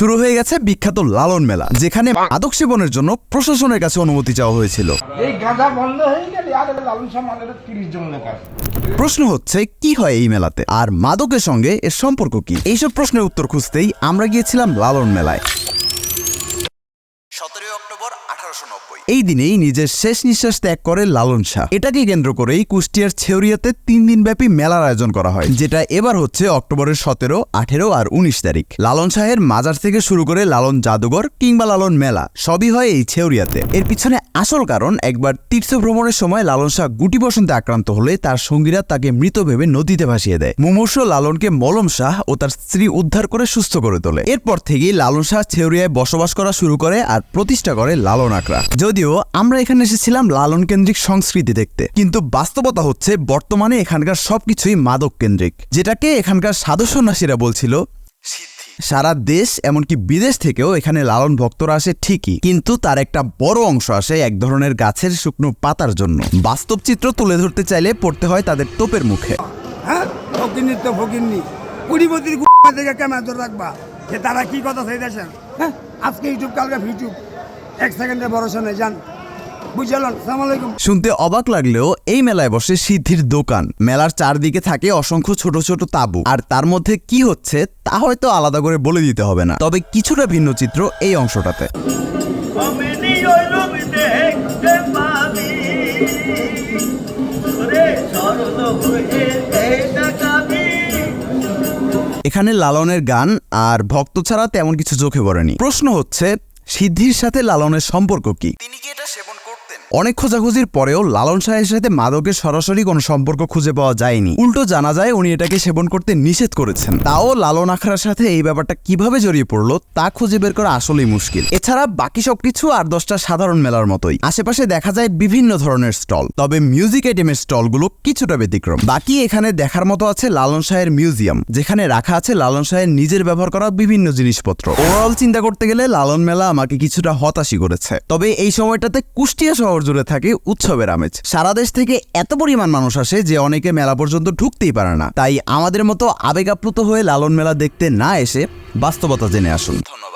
শুরু হয়ে গেছে বিখ্যাত লালন মেলা যেখানে মাদক সেবনের জন্য প্রশাসনের কাছে অনুমতি চাওয়া হয়েছিল। হয়ে প্রশ্ন হচ্ছে কি হয় এই মেলাতে? আর মাদকের সঙ্গে এর সম্পর্ক কি? এইসব প্রশ্নের উত্তর খুঁজতেই আমরা গিয়েছিলাম লালন মেলায়। এই দিনেই নিজের শেষ নিঃশ্বাস ত্যাগ করে লালন শাহ। এটাকে কেন্দ্র করেই কুষ্টিয়ার ছেউরিয়াতে তিন দিন ব্যাপী মেলার আয়োজন করা হয়, যেটা এবার হচ্ছে অক্টোবরের সতেরো, আঠেরো আর উনিশ তারিখ। লালন শাহের মাজার থেকে শুরু করে লালন জাদুঘর কিংবা লালন মেলা সবই হয় এই ছেউরিয়াতে। এর পিছনে আসল কারণ, একবার তীর্থ ভ্রমণের সময় লালন শাহ গুটি বসন্তে আক্রান্ত হলে তার সঙ্গীরা তাকে মৃত ভেবে নদীতে ভাসিয়ে দেয়। মুমূর্ষ লালনকে মলম শাহ ও তার স্ত্রী উদ্ধার করে সুস্থ করে তোলে। এরপর থেকেই লালন শাহ ছেউরিয়ায় বসবাস করা শুরু করে আর প্রতিষ্ঠা করে লালন আকরা যদিও আমরা এখানে এসেছিলাম লালন কেন্দ্রিক সংস্কৃতি দেখতে, কিন্তু বাস্তবতা হচ্ছে বর্তমানে এখানকার সবকিছুই মাদক কেন্দ্রিক যেটাকে এখানকার সাধু সন্ন্যাসীরা বলছিল সারা দেশ, এমনকি বিদেশ থেকেও এখানে লালন ভক্তরা আসে ঠিকই, কিন্তু তার একটা বড় অংশ আসে এক ধরনের গাছের শুকনো পাতার জন্য। বাস্তব চিত্র তুলে ধরতে চাইলে পড়তে হয় তাদের তোপের মুখে। হ্যাঁ? রাখবা? তারা কি কথা হ্যাঁ? আজকে ইউটিউব কালকে ইউটিউব এক সেকেন্ডে ভরসা নেই যান। শুনতে অবাক লাগলেও এই মেলায় বসে সিদ্ধির দোকান। মেলার চারদিকে থাকে অসংখ্য ছোট ছোট তাবু। আর তার মধ্যে কি হচ্ছে তা হয়তো আলাদা করে বলে দিতে হবে না। তবে কিছুটা ভিন্ন চিত্র এই অংশটাতে। এখানে লালনের গান আর ভক্ত ছাড়া তেমন কিছু চোখে পড়েনি। প্রশ্ন হচ্ছে সিদ্ধির সাথে লালনের সম্পর্ক কি? তিনি কি এটা সেবন অনেক খোঁজাখুঁজির পরেও লালন শাহের সাথে মাদকের সরাসরি কোনো সম্পর্ক খুঁজে পাওয়া যায়নি। উল্টো জানা যায় উনি এটাকে সেবন করতে নিষেধ করেছেন। তাও লালন আখড়ার সাথে এই ব্যাপারটা কীভাবে জড়িয়ে পড়ল, তা খুঁজে বের করা আসলেই মুশকিল। এছাড়া বাকি সবকিছু আর দশটা সাধারণ মেলার মতোই। আশেপাশে দেখা যায় বিভিন্ন ধরনের স্টল, তবে মিউজিক আইটেমের স্টলগুলো কিছুটা ব্যতিক্রম। বাকি এখানে দেখার মতো আছে লালন শাহের মিউজিয়াম, যেখানে রাখা আছে লালন শাহের নিজের ব্যবহার করা বিভিন্ন জিনিসপত্র। ওভারঅল চিন্তা করতে গেলে লালন মেলা আমাকে কিছুটা হতাশই করেছে। তবে এই সময়টাতে কুষ্টিয়া শহর জুড়ে থাকে উৎসবের আমেজ। সারা দেশ থেকে এত পরিমাণ মানুষ আসে যে অনেকে মেলা পর্যন্ত ঢুকতেই পারে না। তাই আমাদের মতো আবেগাপ্লুত হয়ে লালন মেলা দেখতে না এসে বাস্তবতা জেনে আসুন। ধন্যবাদ।